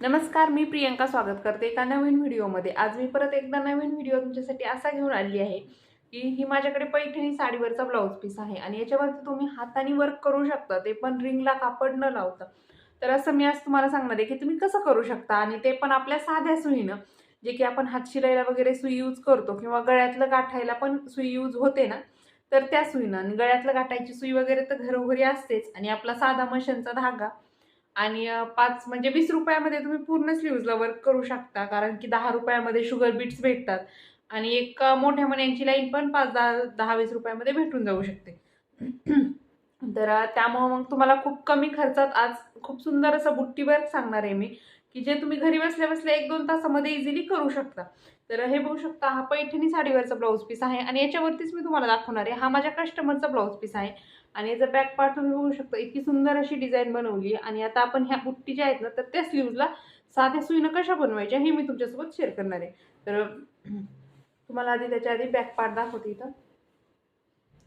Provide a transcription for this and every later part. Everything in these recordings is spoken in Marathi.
नमस्कार मी प्रियंका स्वागत करते एका नवीन व्हिडिओमध्ये. आज मी परत एकदा नवीन व्हिडिओ तुमच्यासाठी असा घेऊन आली आहे की ही माझ्याकडे पैठणी साडीवरचा ब्लाऊज पीस आहे आणि याच्यावरती तुम्ही हाताने वर्क करू शकता ते पण रिंगला कापड न लावता. तर असं मी आज तुम्हाला सांगणार आहे की तुम्ही कसं करू शकता आणि ते पण आपल्या साध्या सुईनं जे की आपण हात शिलाईला वगैरे सुई यूज करतो किंवा गळ्यातलं गाठायला पण सुई यूज होते ना तर त्या सुईनं. आणि गळ्यातलं गाठायची सुई वगैरे तर घरोघरी असतेच आणि आपला साधा मशीनचा धागा आणि पाच म्हणजे वीस रुपयामध्ये तुम्ही पूर्ण स्लीव्जला वर्क करू शकता कारण की दहा रुपयामध्ये शुगर बीट्स भेटतात. आणि एक मोठ्या मण्यांची लाईन पण पाच दहा दहा वीस रुपयामध्ये भेटून जाऊ शकते. तर त्यामुळं मग तुम्हाला खूप कमी खर्चात आज खूप सुंदर असं बुट्टी वर्क सांगणार आहे मी की जे तुम्ही घरी बसल्या बसल्या एक दोन तासामध्ये इझिली करू शकता. तर हे बघू शकता हा पैठणी साडीवरचा ब्लाऊज पीस आहे आणि याच्यावरतीच मी तुम्हाला दाखवणार आहे हा माझ्या कस्टमरचा ब्लाऊज पीस आहे. आणि याचं बॅक पार्ट तुम्ही बघू शकता इतकी सुंदर अशी डिझाईन बनवली आणि आता आपण ह्या बुट्टी ज्या आहेत ना तर त्या स्लीवला साध्या सुईनं कशा बनवायच्या हे मी तुमच्यासोबत शेअर करणार आहे. तर तुम्हाला आधी त्याच्या आधी बॅक पार्ट दाखवते इथं.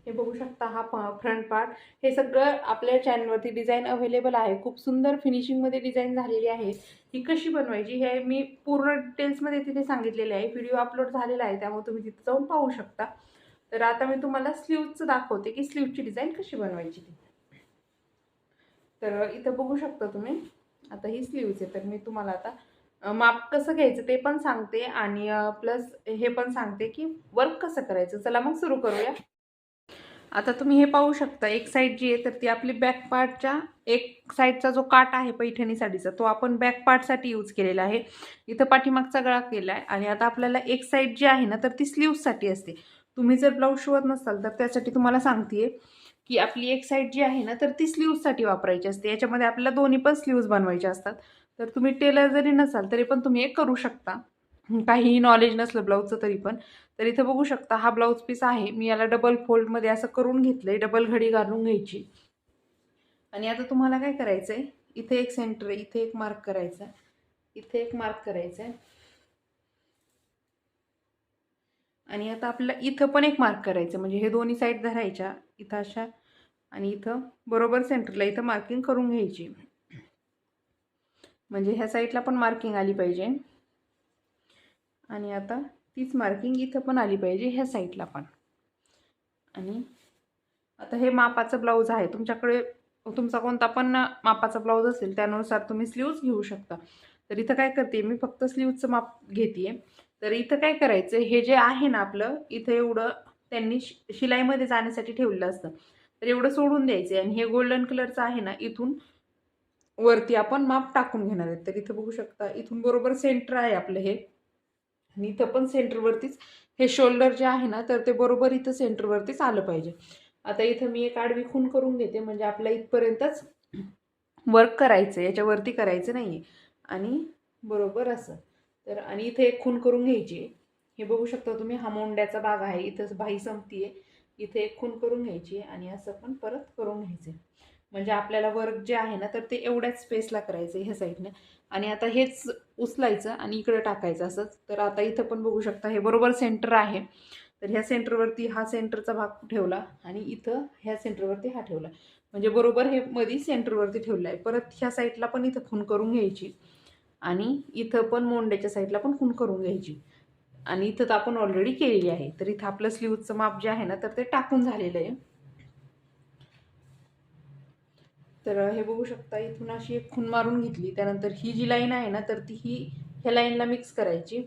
हे बघू शकता हा फ्रंट पार्ट हे सगळं आपल्या चॅनलवरती डिझाईन अवेलेबल आहे. खूप सुंदर फिनिशिंगमध्ये डिझाईन झालेली आहे. ही कशी बनवायची हे मी पूर्ण डिटेल्समध्ये तिथे सांगितलेले आहे. व्हिडिओ अपलोड झालेला आहे त्यामुळे तुम्ही तिथे जाऊन पाहू शकता. तर आता मी तुम्हाला स्लीवचं दाखवते की स्लीवची डिझाईन कशी बनवायची ती. तर इथं बघू शकता तुम्ही आता ही स्लीव्ज आहे. तर मी तुम्हाला आता माप कसं घ्यायचं ते पण सांगते आणि प्लस हे पण सांगते की वर्क कसं करायचं. चला मग सुरू करूया. आता तुम्ही हे पाहू शकता एक साईड जी आहे तर ती आपली बॅक पार्टच्या एक साईडचा जो काट आहे पैठणी साडीचा तो आपण बॅक पार्टसाठी यूज केलेला आहे. इथं पाठीमागचा गळा केला आहे आणि आता आपल्याला एक साईड जी आहे ना तर ती स्लीव्जसाठी असते. तुम्ही जर ब्लाऊज शिवत नसाल तर त्यासाठी तुम्हाला सांगते की आपली एक साईड जी आहे ना तर ती स्लीव्जसाठी वापरायची असते. याच्यामध्ये आपल्याला दोन्ही पण स्लीव्ज बनवायचे असतात. तर तुम्ही टेलर जरी नसाल तरी पण तुम्ही एक करू शकता. काहीही नॉलेज नसलं ब्लाऊजचं तरी पण. तर इथं बघू शकता हा ब्लाऊज पीस आहे. मी याला डबल फोल्डमध्ये असं करून घेतलं आहे डबल घडी घालून घ्यायची. आणि आता तुम्हाला काय करायचं आहे इथे एक सेंटर आहे इथे एक मार्क करायचा आहे इथे एक मार्क करायचा आहे आणि आता आपल्याला इथं पण एक मार्क करायचं म्हणजे हे दोन्ही साईड धरायच्या इथं अशा आणि इथं बरोबर सेंटरला इथं मार्किंग करून घ्यायची. म्हणजे ह्या साईडला पण मार्किंग आली पाहिजे. आणि आता तीच मार्किंग इथं पण आली पाहिजे ह्या साईडला पण. आणि आता हे मापाचं ब्लाऊज आहे. तुमच्याकडे तुमचा कोणता पण मापाचा ब्लाऊज असेल त्यानुसार तुम्ही स्लीव्ज घेऊ शकता. तर इथं काय करते मी फक्त स्लीवचं माप घेते तर इथं काय करायचं हे जे आहे ना आपलं इथं एवढं त्यांनी शि शिलाईमध्ये जाण्यासाठी ठेवलेलं असतं. तर एवढं सोडून द्यायचं आणि हे गोल्डन कलरचं आहे ना इथून वरती आपण माप टाकून घेणार आहेत. तर इथं बघू शकता इथून बरोबर सेंटर आहे आपलं हे. आणि इथं पण सेंटरवरतीच हे शोल्डर जे आहे ना तर ते बरोबर इथं सेंटरवरतीच आलं पाहिजे. आता इथं मी एक आडवी खून करून घेते म्हणजे आपल्या इथपर्यंतच वर्क करायचं याच्यावरती करायचं नाही आहे आणि बरोबर असं. तर आणि इथे एक खून करून घ्यायची. हे बघू शकता तुम्ही हा मोंड्याचा भाग आहे इथं भाई संपती आहे इथे एक खून करून घ्यायची आणि असं पण परत करून घ्यायचे. म्हणजे आपल्याला वर्क जे आहे ना तर ते एवढ्याच स्पेसला करायचं ह्या साईडने आणि आता हेच उचलायचं आणि इकडं टाकायचं असंच. तर आता इथं पण बघू शकता हे बरोबर सेंटर आहे. तर ह्या सेंटरवरती हा सेंटरचा भाग ठेवला आणि इथं ह्या सेंटरवरती हा ठेवला. म्हणजे बरोबर हे मधी सेंटरवरती ठेवलं आहे परत ह्या साईडला पण इथं खून करून घ्यायची. आणि इथं पण मोंड्याच्या साईडला पण खून करून घ्यायची. आणि इथं तर आपण ऑलरेडी केलेली आहे. तर इथं आपलं स्लीवचं माप जे आहे ना तर ते टाकून झालेलं आहे. तर हे बघू शकता इथून अशी एक खून मारून घेतली. त्यानंतर ही जी लाईन आहे ना तर ती ही ह्या लाईनला मिक्स करायची.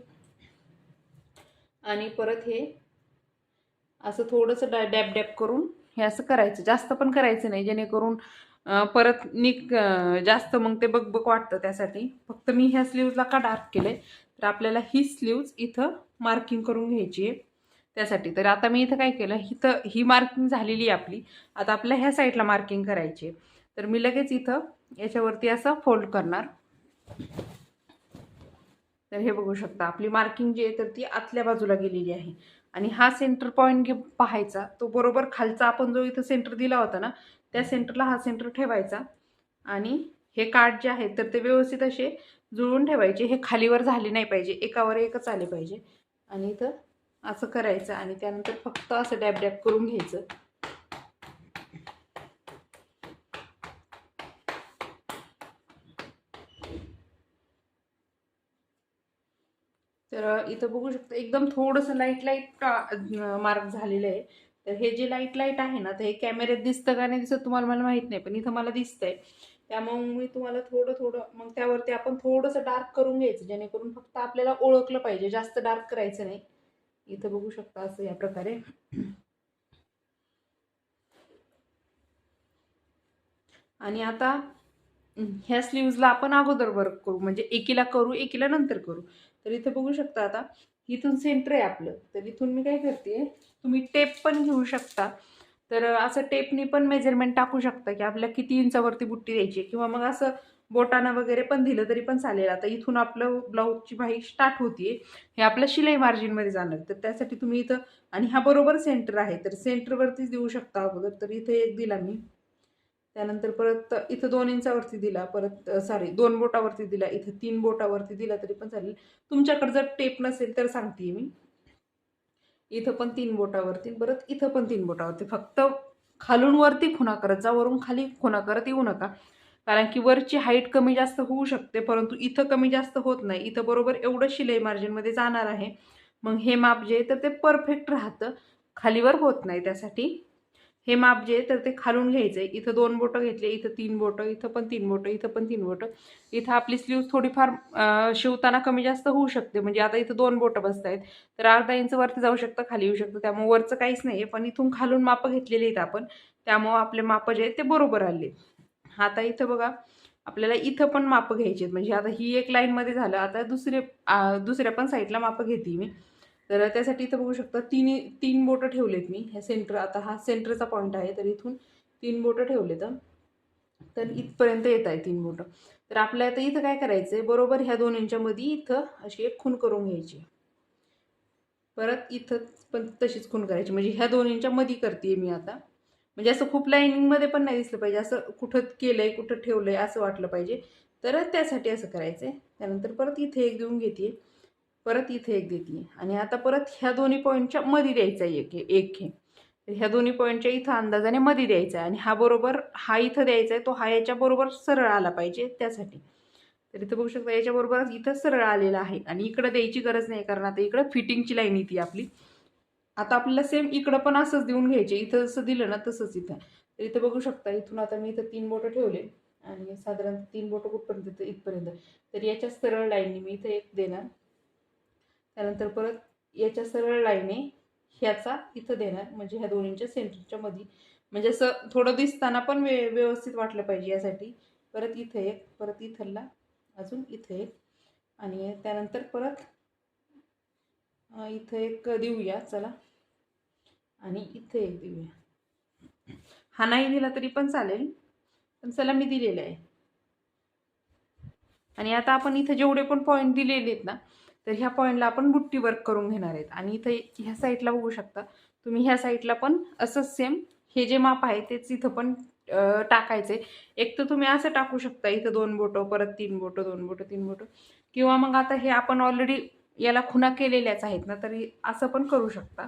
आणि परत हे असं थोडंसं डॅ डॅप डॅप करून हे असं करायचं. जास्त पण करायचं नाही. जेणेकरून परत निक जास्त मग ते बकबक वाटतं त्यासाठी. फक्त मी ह्या स्लीवला का डार्क केलं आहे तर आपल्याला ही स्लीव्ज इथं मार्किंग करून घ्यायची आहे. त्यासाठी. तर आता मी इथं काय केलं? इथं ही मार्किंग झालेली आहे आपली. आता आपल्या ह्या साईडला मार्किंग करायची आहे. तर मी लगेच इथं याच्यावरती असं फोल्ड करणार. तर हे बघू शकता. आपली मार्किंग जी आहे तर ती आतल्या बाजूला गेलेली आहे. आणि हा सेंटर पॉईंट घे पाहायचा. तो बरोबर खालचा आपण जो इथं सेंटर दिला होता ना त्या सेंटरला हा सेंटर ठेवायचा आणि हे कार्ड जे आहे तर ते व्यवस्थित असे जुळून ठेवायचे. हे खालीवर झाले नाही पाहिजे. एकावर एकच आले पाहिजे. आणि इथं असं करायचं आणि त्यानंतर फक्त असं डॅब डॅब करून घ्यायचं. तर इथं बघू शकता एकदम थोडंसं लाइट लाइट मार्क झालेलं आहे. तर हे जे लाइट लाइट आहे ना तर हे कॅमेऱ्यात दिसतं का नाही दिसत तुम्हाला मला माहीत नाही पण इथं मला दिसतंय. त्यामुळे मी तुम्हाला थोडं थोडं मग त्यावरती आपण थोडंसं डार्क करून घ्यायचं जेणेकरून फक्त आपल्याला ओळखलं पाहिजे जास्त डार्क करायचं नाही. इथं बघू शकता असं या प्रकारे. आणि आता ह्या स्लीव्जला आपण अगोदर वर्क करू म्हणजे एकीला करू एकीला नंतर करू. तर इथं बघू शकता आता इथून सेंटर आहे आपलं. तर इथून मी काय करते तुम्ही टेप पण घेऊ शकता. तर असं टेपनी पण मेजरमेंट टाकू शकता की आपल्या किती इंचावरती बुट्टी द्यायची आहे. किंवा मग असं बोटानं वगैरे पण दिलं तरी पण चालेल. आता इथून आपलं ब्लाऊजची भाई स्टार्ट होतीये. हे आपलं शिलाई मार्जिनमध्ये जाणार. तर त्यासाठी तुम्ही इथं आणि हा बरोबर सेंटर आहे. तर सेंटरवरतीच देऊ शकता अगोदर. तर इथे एक दिला मी. त्यानंतर परत इथं दोन इंचावरती दिला परत सॉरी दोन बोटावरती दिला इथं तीन बोटावरती दिला तरी पण चालेल. तुमच्याकडे जर टेप नसेल तर सांगते मी. इथं पण तीन बोटावरती परत इथं पण तीन बोटावरती. फक्त खालून वरती खुणा करत जा वरून खाली खुणा करत येऊ नका. कारण की वरची हाईट कमी जास्त होऊ शकते परंतु इथं कमी जास्त होत नाही. इथं बरोबर एवढं शिलाई मार्जिनमध्ये जाणार आहे. मग हे माप जे आहे तर ते परफेक्ट राहतं. खालीवर होत नाही त्यासाठी. हे माप जे आहे तर ते खालून घ्यायचं आहे इथं दोन बोटं घेतले इथं तीन बोटं इथं पण तीन बोटं इथं पण तीन बोटं. इथं आपली स्लीव थोडीफार शिवताना कमी जास्त होऊ शकते. म्हणजे आता इथं दोन बोटं बसत आहेत तर अर्धा इंच वरती जाऊ शकतं खाली येऊ शकतं. त्यामुळे वरचं काहीच नाही आहे पण इथून खालून मापं घेतलेली आहेत आपण. त्यामुळं आपले मापं जे आहेत ते बरोबर आले. आता इथं बघा आपल्याला इथं पण मापं घ्यायची आहेत. म्हणजे आता ही एक लाईनमध्ये झालं. आता दुसरे दुसऱ्या पण साईडला मापं घेते मी. तर त्यासाठी इथं बघू शकता तिन्ही तीन बोटं ठेवलेत मी. ह्या सेंटर आता हा सेंटरचा पॉईंट आहे तर इथून तीन बोटं ठेवलेत. तर इथपर्यंत येत आहे तीन बोटं. तर आपल्याला आता इथं काय करायचं आहे बरोबर ह्या दोन मध्ये इथं अशी एक खून करून घ्यायची. परत इथं पण तशीच खून करायची. म्हणजे ह्या दोन मध्ये करते मी आता. म्हणजे असं खूप लाईनिंगमध्ये पण नाही दिसलं पाहिजे. असं कुठं केलं आहे कुठं ठेवलं आहे असं वाटलं पाहिजे. तर त्यासाठी असं करायचं आहे त्यानंतर परत इथे एक देऊन घेते परत इथे एक देते आणि आता परत ह्या दोन्ही पॉईंटच्या मध्ये द्यायचा आहे एक एक हे ह्या दोन्ही पॉईंटच्या इथं अंदाजाने मध्ये द्यायचा आहे. आणि हा बरोबर हा इथं द्यायचा आहे तो हा याच्याबरोबर सरळ आला पाहिजे त्यासाठी. तर इथं बघू शकता याच्याबरोबर इथं सरळ आलेला आहे. आणि इकडं द्यायची गरज नाही कारण आता इकडं फिटिंगची लाईन येते आपली. आता आपल्याला सेम इकडं पण असंच देऊन घ्यायचे. इथं जसं दिलं ना तसंच इथं. तर इथं बघू शकता इथून आता मी इथं तीन बोटं ठेवले. आणि साधारण तीन बोटं कुठपर्यंत? इथपर्यंत. तर याच्या सरळ लाईनने मी इथं एक देणार. त्यानंतर परत याच्या सरळ लाईने ह्याचा इथं देणार म्हणजे ह्या दोन्हींच्या सेंटरच्या मध्ये म्हणजे असं थोडं दिसताना पण वे व्यवस्थित वाटलं पाहिजे यासाठी. परत इथं एक परत इथला अजून इथं एक. आणि त्यानंतर परत इथं एक देऊया चला. आणि इथं एक देऊया. हा नाही दिला तरी पण चालेल पण चला मी दिलेला आहे. आणि आता आपण इथं जेवढे पण पॉईंट दिलेले आहेत ना तर ह्या पॉईंटला आपण बुट्टी वर्क करून घेणार आहेत. आणि इथं ह्या साईडला बघू शकता तुम्ही ह्या साईडला पण असंच सेम हे जे माप आहे तेच इथं पण टाकायचे. एक तर तुम्ही असं टाकू शकता इथं दोन बोटं परत तीन बोटं दोन बोटं तीन बोटं. किंवा मग आता हे आपण ऑलरेडी याला खुणा केलेल्याच आहेत ना तरी असं पण करू शकता.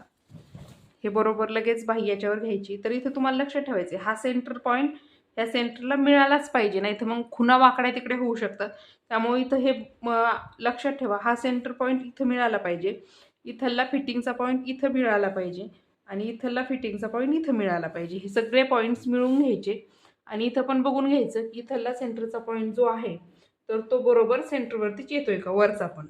हे बरोबर लगेच बाह्याच्यावर घ्यायची. तर इथं तुम्हाला लक्ष ठेवायचे हा सेंटर पॉईंट या सेंटरला मिळालाच पाहिजे नाही तर मग खुना वाकड्या तिकडे होऊ शकतात. त्यामुळे इथं हे म, लक्षात ठेवा हा सेंटर पॉईंट इथं मिळाला पाहिजे. इथला फिटिंगचा पॉईंट इथं मिळाला पाहिजे आणि इथला फिटिंगचा पॉईंट इथं मिळाला पाहिजे. हे सगळे पॉईंट्स मिळून घ्यायचे आणि इथं पण बघून घ्यायचं की इथला सेंटरचा पॉईंट जो आहे तर तो बरोबर सेंटरवरतीच येतोय का? वरचा पण.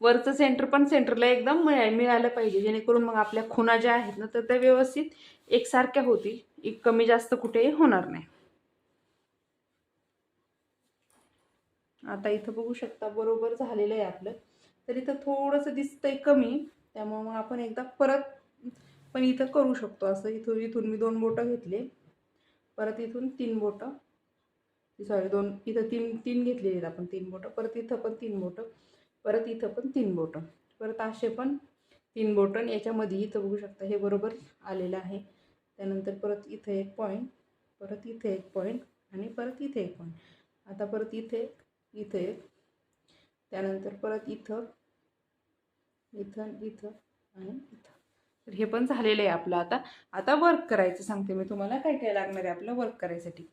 वरचं सेंटर पण सेंटरला एकदम मिळा मिळालं पाहिजे. जेणेकरून मग आपल्या खुणा ज्या आहेत ना तर त्या व्यवस्थित एकसारख्या होतील. एक कमी जास्त कुठेही होणार नाही. आता इथं बघू शकता बरोबर झालेलं आहे आपलं. तर इथं थोडंसं दिसतंय कमी. त्यामुळे मग आपण एकदा परत पण इथं करू शकतो असं. इथून इथून मी दोन बोटं घेतले. परत इथून तीन बोटं. सॉरी दोन इथं तीन तीन घेतलेली आहेत आपण. तीन बोटं. परत इथं पण तीन बोटं. परत इथं पण तीन बोटं. परत असे पण तीन बोटन याच्यामध्ये इथं बघू शकता हे बरोबर आलेलं आहे. त्यानंतर परत इथं एक पॉईंट परत इथं एक पॉईंट आणि परत इथे एक पॉईंट आता परत इथे इथं एक. त्यानंतर परत इथं इथं इथं आणि इथं. तर हे पण झालेलं आहे आपलं आता. आता वर्क करायचं सांगते मी तुम्हाला. काय काय लागणार आहे आपलं वर्क करायसाठी?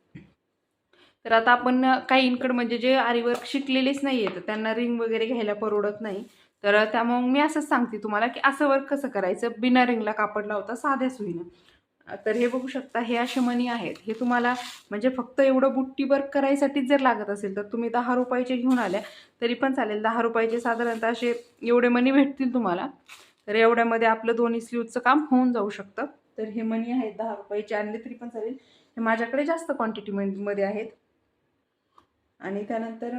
तर आता आपण काहींकडे म्हणजे जे आरीवर्क शिकलेलेच नाही आहे तर त्यांना रिंग वगैरे घ्यायला परवडत नाही. तर त्यामुळे मी असंच सांगते तुम्हाला की असं वर्क कसं करायचं? बिना रिंगला कापड लावता साध्या सुईनं तर हे बघू शकता हे असे मणी आहेत. हे तुम्हाला म्हणजे फक्त एवढं बुट्टी वर्क करायसाठीच जर लागत असेल तर तुम्ही दहा रुपयाचे घेऊन आल्या तरी पण चालेल. दहा रुपयाचे साधारणतः असे एवढे मणी भेटतील तुम्हाला. तर एवढ्यामध्ये आपलं दोन्ही स्लीवचं काम होऊन जाऊ शकतं. तर हे मनी आहेत दहा रुपयाचे आणले तरी पण चालेल. हे माझ्याकडे जास्त क्वांटिटीमध्ये आहेत. आणि त्यानंतर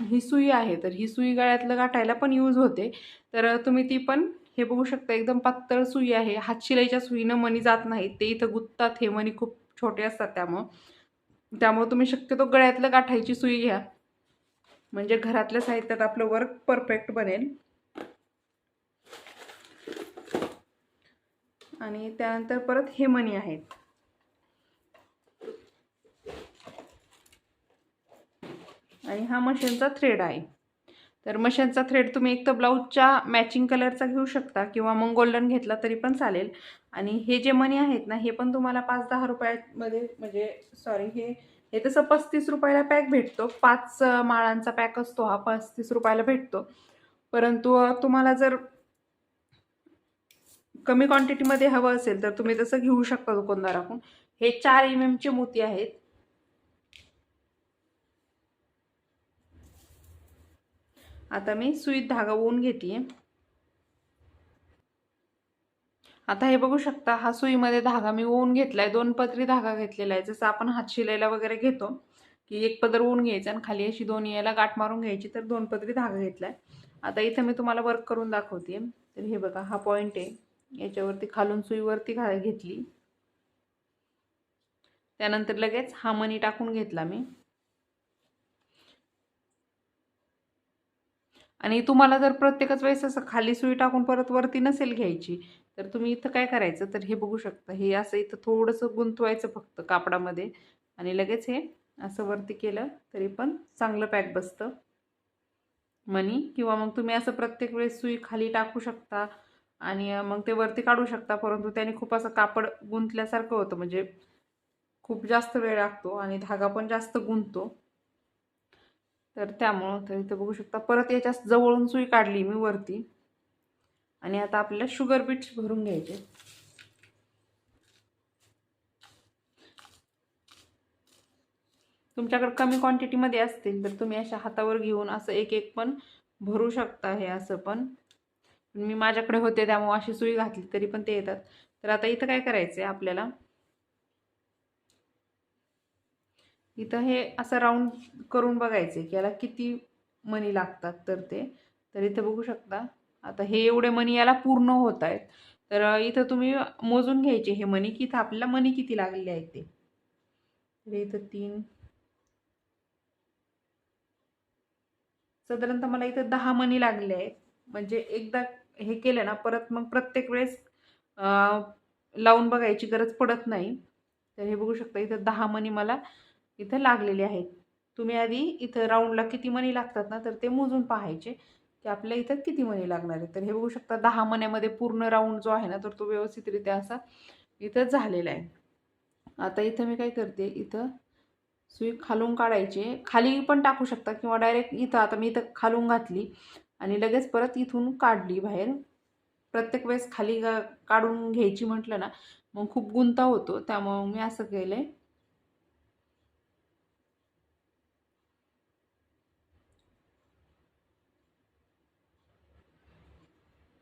ही सुई आहे. तर ही सुई गळ्यातलं गाठायला पण यूज होते. तर तुम्ही ती पण हे बघू शकता एकदम पातळ सुई आहे. हातशिलाईच्या सुईनं मणी जात नाही ते इथं गुत्तात. हे मणी खूप छोटे असतात त्यामुळं. त्यामुळं तुम्ही शक्यतो गळ्यातलं गाठायची सुई घ्या. म्हणजे घरातल्या साहित्यात आपलं वर्क परफेक्ट बनेल. आणि त्यानंतर परत हे मणी आहेत. आणि हा मशीनचा थ्रेड आहे. तर मशीनचा थ्रेड तुम्ही एक तर ब्लाऊजच्या मॅचिंग कलरचा घेऊ शकता किंवा मग गोल्डन घेतला तरी पण चालेल. आणि हे जे मनी आहेत ना हे पण तुम्हाला पाच दहा रुपयामध्ये म्हणजे सॉरी हे हे तसं पस्तीस रुपयाला पॅक भेटतो. पाच माळांचा पॅक असतो हा पस्तीस रुपयाला भेटतो. परंतु तुम्हाला जर कमी क्वांटिटीमध्ये हवं असेल तर तुम्ही तसं घेऊ शकता दुकानदाराकडून. हे चार एम एमचे मोती आहेत. आता मी सुईत धागा ओवून घेते आता हे बघू शकता हा सुईमध्ये धागा मी ओवून घेतलाय. दोन पदरी धागा घेतलेला आहे. जसं आपण हात शिलायला वगैरे घेतो की एक पदर ओवून घ्यायचा आणि खाली अशी दोन यायला गाठ मारून घ्यायची तर दोन पदरी धागा घेतलाय. आता इथं मी तुम्हाला वर्क करून दाखवते तर हे बघा हा पॉईंट आहे. याच्यावरती खालून सुईवरती घा घेतली. त्यानंतर लगेच हा मनी टाकून घेतला मी. आणि तुम्हाला जर प्रत्येकच वेळेस असं खाली सुई टाकून परत वरती नसेल घ्यायची तर तुम्ही इथं काय करायचं? तर हे बघू शकता. हे असं इथं थोडंसं गुंतवायचं फक्त कापडामध्ये. आणि लगेच हे असं वरती केलं तरी पण चांगलं पॅक बसतं. मनी किंवा मग तुम्ही असं प्रत्येक वेळेस सुई खाली टाकू शकता आणि मग ते वरती काढू शकता. परंतु त्याने खूप असं कापड गुंतल्यासारखं होतं. म्हणजे खूप जास्त वेळ लागतो आणि धागा पण जास्त गुंततो. तर त्यामुळं तर इथं बघू शकता. परत याच्या जवळून सुई काढली मी वरती. आणि आता आपल्याला शुगर बीट्स भरून घ्यायचे. तुमच्याकडे कमी क्वांटिटीमध्ये असतील तर तुम्ही अशा हातावर घेऊन असं एक एक पण भरू शकता हे असं पण. मी माझ्याकडे होते त्यामुळे अशी सुई घातली तरी पण ते येतात. तर आता इथं काय करायचं आहे आपल्याला? इथं हे असं राऊंड करून बघायचे की याला किती मनी लागतात तर ते. तर इथं बघू शकता. आता हे एवढे मनी याला पूर्ण होत आहेत. तर इथं तुम्ही मोजून घ्यायचे हे मनी की इथं आपल्याला मनी किती लागलेले आहेत ते. तर इथं तीन. साधारणतः मला इथं दहा मनी लागले आहेत. म्हणजे एकदा हे केलं ना परत मग प्रत्येक वेळेस लावून बघायची गरज पडत नाही. तर हे बघू शकता इथं दहा मनी मला इथं लागलेले आहेत. तुम्ही आधी इथं राऊंडला किती मणी लागतात ना तर ते मोजून पाहायचे की आपल्या इथं किती मणी लागणार आहे तर हे बघू शकता दहा मण्यामध्ये पूर्ण राऊंड जो आहे ना तर तो व्यवस्थितरित्या असा इथं झालेला आहे. आता इथं मी काय करते इथं सुई खालून काढायची. खाली पण टाकू शकता किंवा डायरेक्ट इथं आता मी इथं खालून घातली आणि लगेच परत इथून काढली बाहेर. प्रत्येक वेळेस खाली काढून घ्यायची म्हटलं ना मग खूप गुंता होतो. त्यामुळं मी असं केलं आहे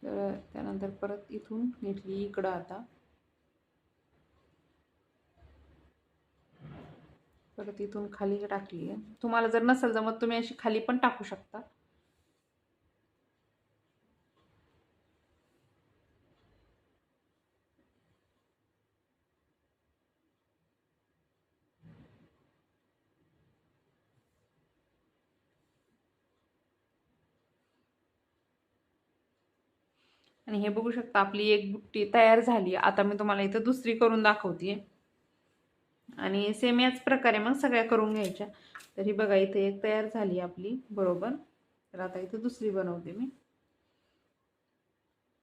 तर त्यानंतर परत इथून घेतली इकडं आता. परत इथून खाली टाकली आहे. तुम्हाला जर नसेल जमत तुम्ही अशी खाली पण टाकू शकता. आणि हे बघू शकता आपली एक बुट्टी तयार झाली. आता मी तुम्हाला इथं दुसरी करून दाखवते आणि सेम याच प्रकारे मग सगळ्या करून घ्यायच्या. तर ही बघा इथे एक तयार झाली आपली बरोबर. तर आता इथं दुसरी बनवते मी.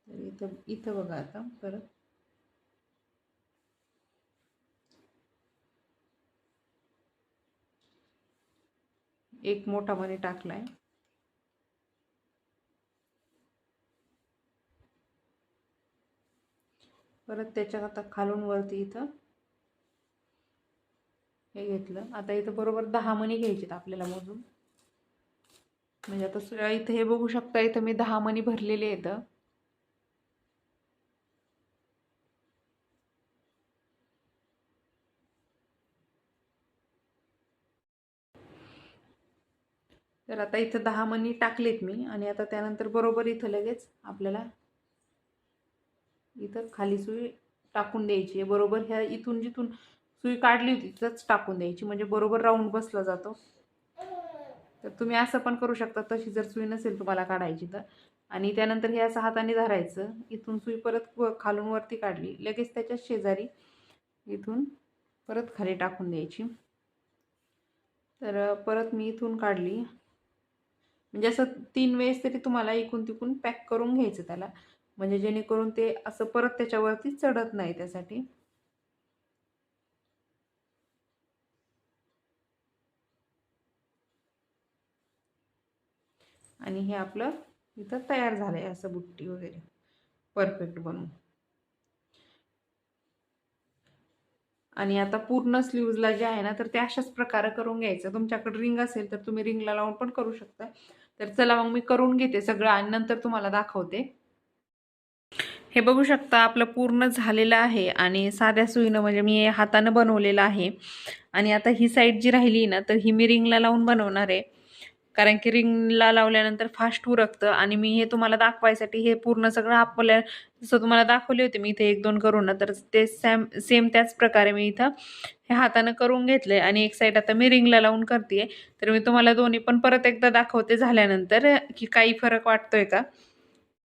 तर इथं इथं बघा आता परत. एक मोठा मध्ये टाकला आहे परत त्याच्यात आता खालून वरती इथं हे घेतलं. आता इथं बरोबर दहा मणी घ्यायचेत आपल्याला मोजून. म्हणजे आता इथं हे बघू शकता इथं मी दहा मणी भरलेले आहेत. तर आता इथं दहा मणी टाकलेत मी आणि आता त्यानंतर बरोबर इथं लगेच आपल्याला इथं खाली सुई टाकून द्यायची आहे. बरोबर ह्या इथून जिथून सुई काढली होती तिथंच टाकून द्यायची. म्हणजे बरोबर राऊंड बसला जातो. तर तुम्ही असं पण करू शकता. तशी जर सुई नसेल तुम्हाला काढायची तर. आणि त्यानंतर हे असं हाताने धरायचं. इथून सुई परत खालून वरती काढली. लगेच त्याच्या शेजारी इथून परत खाली टाकून द्यायची. तर परत मी इथून काढली. म्हणजे असं तीन वेळेस तरी तुम्हाला इकून तिकून पॅक करून घ्यायचं त्याला. म्हणजे जेणेकरून ते असं परत त्याच्यावरती चढत नाही त्यासाठी. आणि हे आपलं इथं तयार झालं आहे असं बुट्टी वगैरे. परफेक्ट बनवून. आणि आता पूर्ण स्लीव्जला जे आहे ना तर ते अशाच प्रकारे करून घ्यायचं. तुमच्याकडे रिंग असेल तर तुम्ही रिंगला लावून पण करू शकता. तर चला मग मी करून घेते सगळं आणि नंतर तुम्हाला दाखवते. हे बघू शकता आपलं पूर्ण झालेलं आहे आणि साध्या सुईनं म्हणजे मी हातानं बनवलेलं आहे. आणि आता ही साईड जी राहिली ना तर ही मी रिंगला लावून बनवणार आहे. कारण की रिंगला लावल्यानंतर फास्ट उरकतं आणि मी हे तुम्हाला दाखवायसाठी हे पूर्ण सगळं आपल्या जसं तुम्हाला दाखवले होते मी इथे एक दोन करून ना तर ते सॅम सेम त्याच प्रकारे मी इथं हे हातानं करून घेतलं आणि एक साईड आता मी रिंगला लावून करते तर मी तुम्हाला दोन्ही पण परत एकदा दाखवते झाल्यानंतर की काही फरक वाटतोय का?